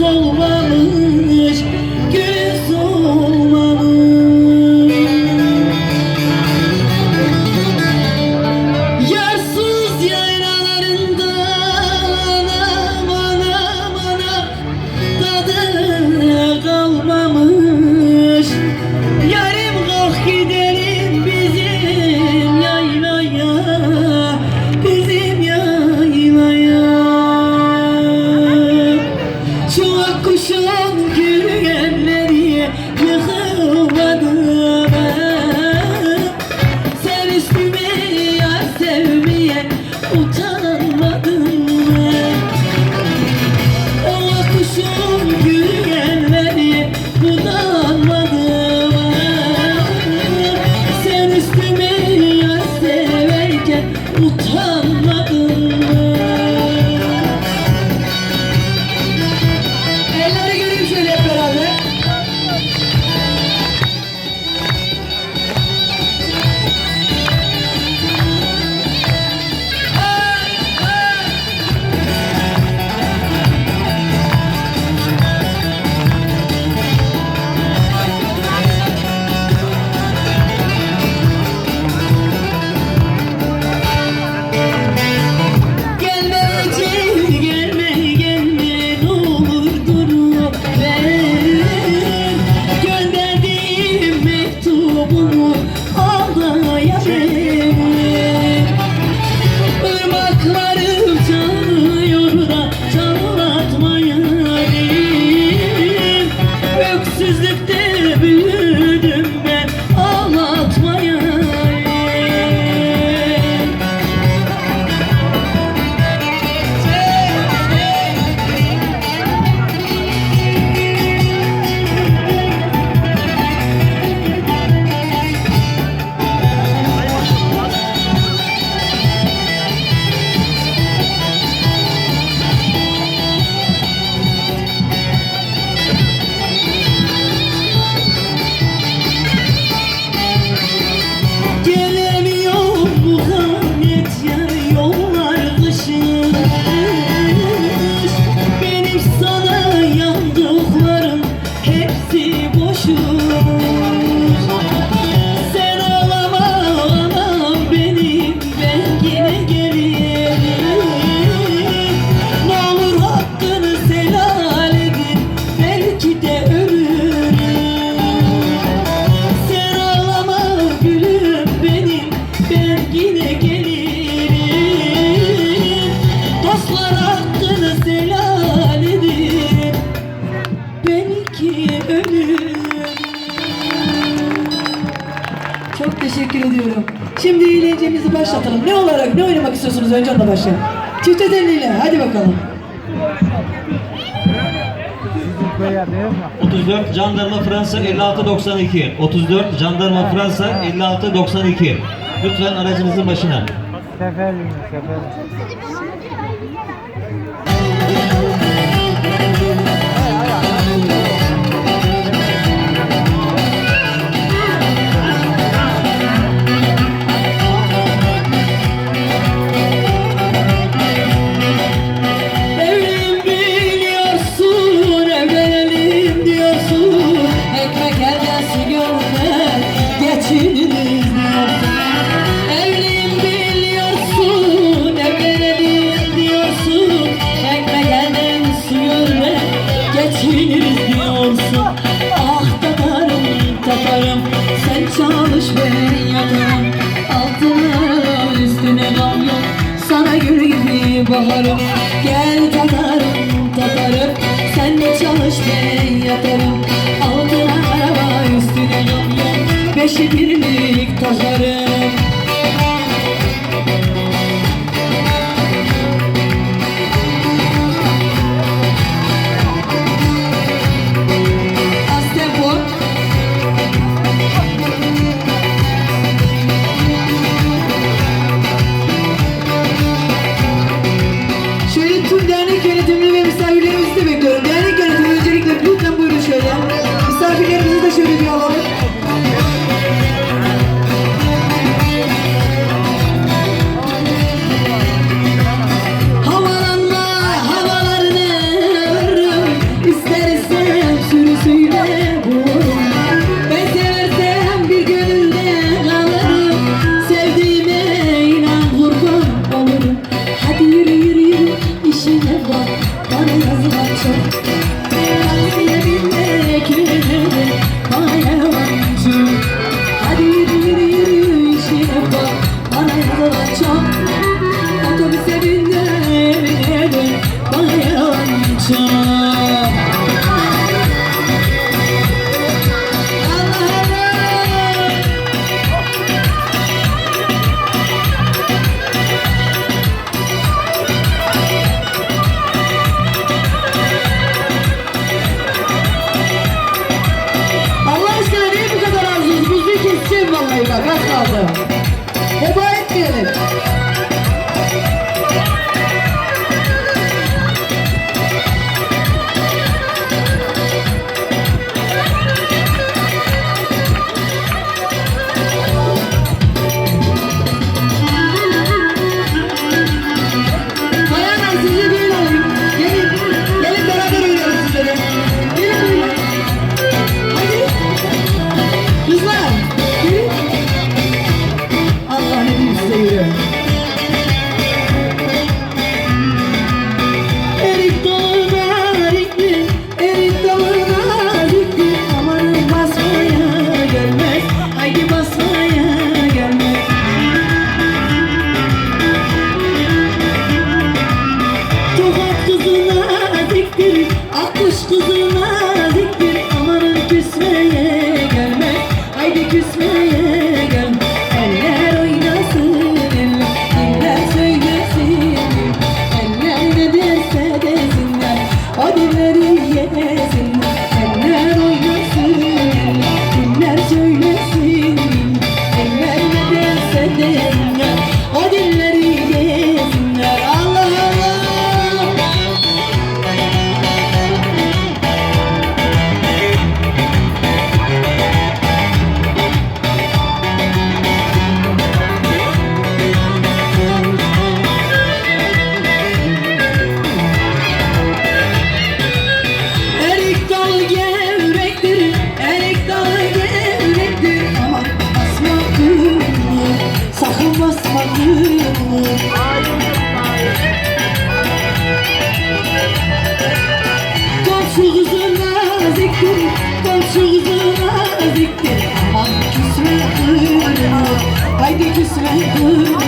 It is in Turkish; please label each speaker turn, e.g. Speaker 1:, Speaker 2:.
Speaker 1: 装我们 Çok teşekkür ediyorum. Şimdi eğlencemizi başlatalım. Ne olarak ne oynamak istiyorsunuz? Önce onunla başlayalım. Çifte telliyle hadi bakalım.
Speaker 2: 34 Jandarma Fransa 5692 34 Jandarma Fransa 5692 Lütfen aracınızın başına.
Speaker 1: Seferli, seferli. 啊！Mübarek diyelim. Komşu kızı naziktir, komşu kızı küsme kırma, haydi. küsme kırma